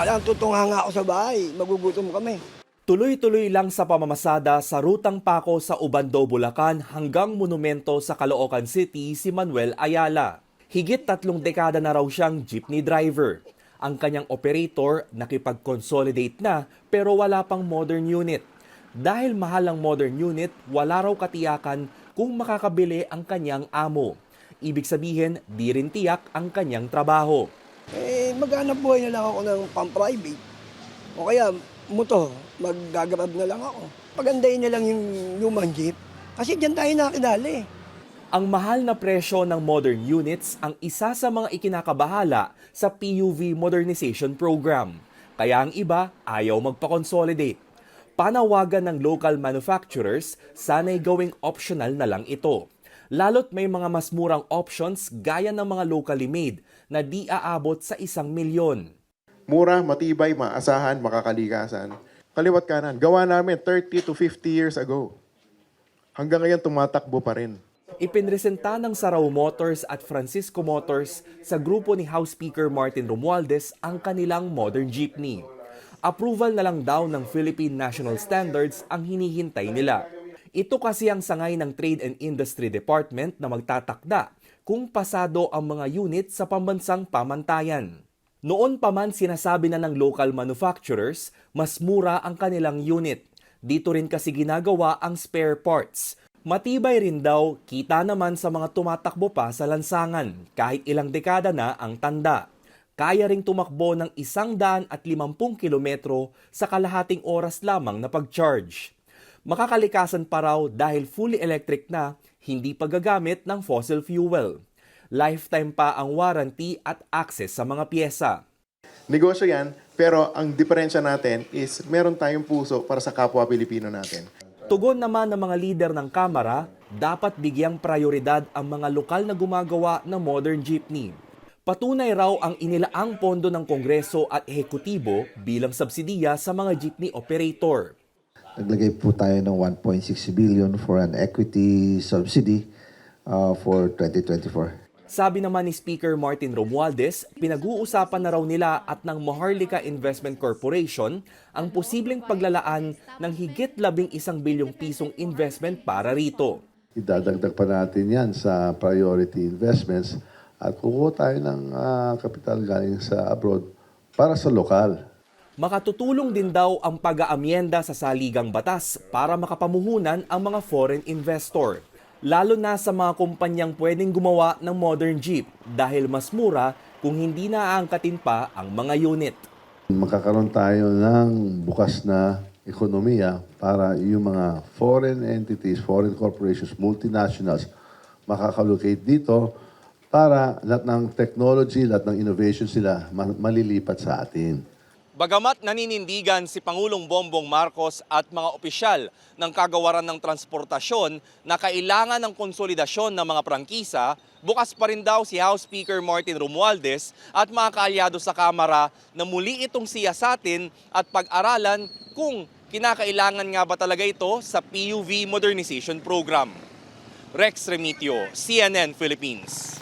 Alam, tutunga nga ako sa bahay. Magugutom kami. Tuloy-tuloy lang sa pamamasada sa rutang pako sa Ubando, Bulacan hanggang monumento sa Caloocan City si Manuel Ayala. Higit tatlong dekada na raw siyang jeepney driver. Ang kanyang operator nakipag-consolidate na pero wala pang modern unit. Dahil mahal ang modern unit, wala raw katiyakan kung makakabili ang kanyang amo. Ibig sabihin, di rin tiyak ang kanyang trabaho. Eh, maghanap buhay na lang ako ng pang-private. O kaya, motor, maggagrab na lang ako. Pagandahin na lang yung lumang jeep. Kasi dyan tayo nakakilala eh. Ang mahal na presyo ng modern units ang isa sa mga ikinakabahala sa PUV Modernization Program. Kaya ang iba ayaw magpa-consolidate. Panawagan ng local manufacturers, sana'y gawing optional na lang ito. Lalo't may mga mas murang options gaya ng mga locally made na di aabot sa isang milyon. Mura, matibay, maasahan, makakalikasan. Kaliwat kanan. Gawa namin 30 to 50 years ago. Hanggang ngayon tumatakbo pa rin. Ipinresenta ng Sarao Motors at Francisco Motors sa grupo ni House Speaker Martin Romualdez ang kanilang modern jeepney. Approval na lang daw ng Philippine National Standards ang hinihintay nila. Ito kasi ang sangay ng Trade and Industry Department na magtatakda kung pasado ang mga unit sa pambansang pamantayan. Noon pa man sinasabi na ng local manufacturers, mas mura ang kanilang unit. Dito rin kasi ginagawa ang spare parts. Matibay rin daw, kita naman sa mga tumatakbo pa sa lansangan, kahit ilang dekada na ang tanda. Kaya ring tumakbo ng isang daan at limampung kilometro sa kalahating oras lamang na pag-charge. Makakalikasan pa raw dahil fully electric na, hindi pa gagamit ng fossil fuel. Lifetime pa ang warranty at access sa mga pyesa. Negosyo yan, pero ang diferensya natin is meron tayong puso para sa kapwa Pilipino natin. Tugon naman ng mga lider ng Kamara, dapat bigyang prioridad ang mga lokal na gumagawa ng modern jeepney. Patunay raw ang inilaang pondo ng Kongreso at Ehekutibo bilang subsidiya sa mga jeepney operator. Naglagay po tayo ng 1.6 billion for an equity subsidy uh, for 2024. Sabi naman ni Speaker Martin Romualdez, pinag-uusapan na raw nila at ng Maharlika Investment Corporation ang posibleng paglalaan ng higit labing isang bilyong pisong investment para rito. Idadagdag pa natin yan sa priority investments at kukuha tayo ng ah, kapital galing sa abroad para sa lokal. Makatutulong din daw ang pag-aamyenda sa saligang batas para makapamuhunan ang mga foreign investor. Lalo na sa mga kumpanyang pwedeng gumawa ng modern jeep dahil mas mura kung hindi naaangkatin pa ang mga unit. Makakaroon tayo ng bukas na ekonomiya para yung mga foreign entities, foreign corporations, multinationals makakalocate dito para lahat ng technology, lahat ng innovation sila ma- malilipat sa atin. Bagamat naninindigan si Pangulong Bongbong Marcos at mga opisyal ng kagawaran ng transportasyon na kailangan ng konsolidasyon ng mga prangkisa, bukas pa rin daw si House Speaker Martin Romualdez at mga kaalyado sa Kamara na muli itong siyasatin at pag-aralan kung kinakailangan nga ba talaga ito sa PUV Modernization Program. Rex Remitio, CNN Philippines.